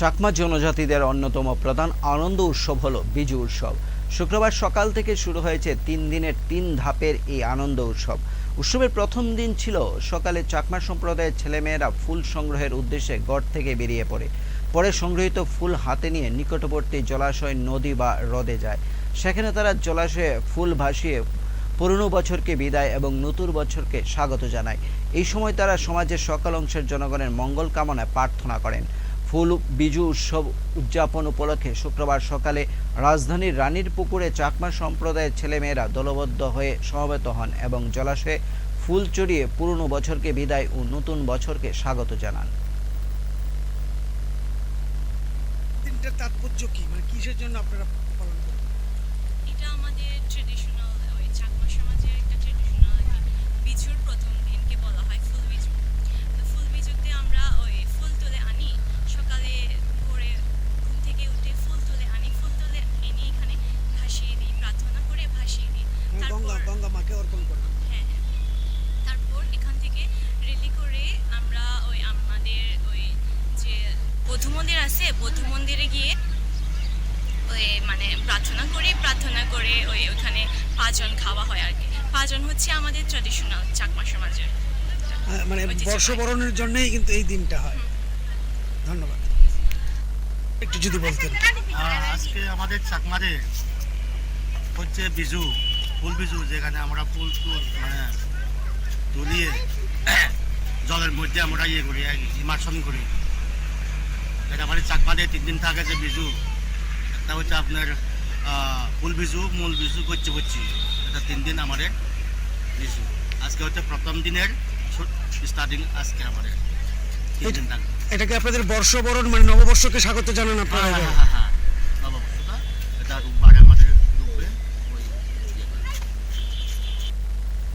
চাকমা জনজাতিদের অন্যতম প্রধান আনন্দ উৎসব হলো বিজু উৎসব। শুক্রবার সকাল থেকে শুরু হয়েছে তিন দিনের তিন ধাপের এই আনন্দ উৎসব। উৎসবের প্রথম দিন ছিল সকালে চাকমা সম্প্রদায়ের ছেলেমেয়েরা ফুল সংগ্রহের উদ্দেশ্যে গড় থেকে বেরিয়ে পড়ে। পরে সংগৃহীত ফুল হাতে নিয়ে নিকটবর্তী জলাশয়, নদী বা হ্রদে যায়। সেখানে তারা জলাশয়ে ফুল ভাসিয়ে পুরনো বছরকে বিদায় এবং নতুন বছরকে স্বাগত জানায়। এই সময় তারা সমাজের সকল অংশের জনগণের মঙ্গল কামনায় প্রার্থনা করেন। ফুল, বিজু উৎসব উদযাপন উপলক্ষে শুক্রবার সকালে রাজধানীর রানীর পুকুরে চাকমা সম্প্রদায়ের ছেলেমেয়েরা দলবদ্ধ হয়ে সমবেত হন এবং জলাশয়ে ফুল চড়িয়ে পুরনো বছরকে বিদায় ও নতুন বছরকে স্বাগত জানান। তাৎপর্য কি? মানে কিসের জন্য আপনারা পালন করেন এটা আমাদের ট্রেডিশনাল ওই চাকমা সমাজের একটা ট্রেডিশনাল বিজুর প্রথম দিনকে বলা হয় ফুল বিজু তো ফুল বিজুতে আমরা ওই ফুল তুলে আনি সকালে ভোরে ঘুম থেকে উঠে ফুল তুলে আনি ফুল তুলে এনে এখানে ভাসিয়ে দিই প্রার্থনা করে ভাসিয়ে দিই মানে গঙ্গা তারপর গঙ্গা মাকে অর্পণ করেন হ্যাঁ হ্যাঁ। তারপর এখান থেকে রেলি করে আমরা ওই আমাদের ওই যে বৌদ্ধ মন্দির আছে বৌদ্ধ মন্দিরে গিয়ে ওই মানে প্রার্থনা করে প্রার্থনা করে ওই ওখানে পাঁচজন খাওয়া হয় আর কি। পাঁচজন হচ্ছে আমাদের ট্র্যাডিশনাল চাকমা সমাজের হ্যাঁ, মানে বর্ষবরণের জন্যই কিন্তু এই দিনটা হয়। ধন্যবাদ। একটু যদি বলতেন। আজকে আমাদের চাকমারে হচ্ছে বিজু। ফুল বিজু যেখানে আমরা ফুল ফুল মানে তুলিয়ে জলের মধ্যে আমরা ইয়ে করি ইমার্শন করি। এটা আমাদের চাকমারে তিন দিন থাকে যে বিজু একটা হচ্ছে আপনার ফুল বিজু মূল বিজু করছি করছি এটা তিন দিন আমাদের বিজু আজকে হচ্ছে প্রথম দিনের স্টার্টিং আজকে আমাদের তিন দিন থাকবে। এটা কি আপনাদের বর্ষবরণ মানে নববর্ষকে স্বাগত জানান আপনারা? হ্যাঁ, এবার? হ্যাঁ,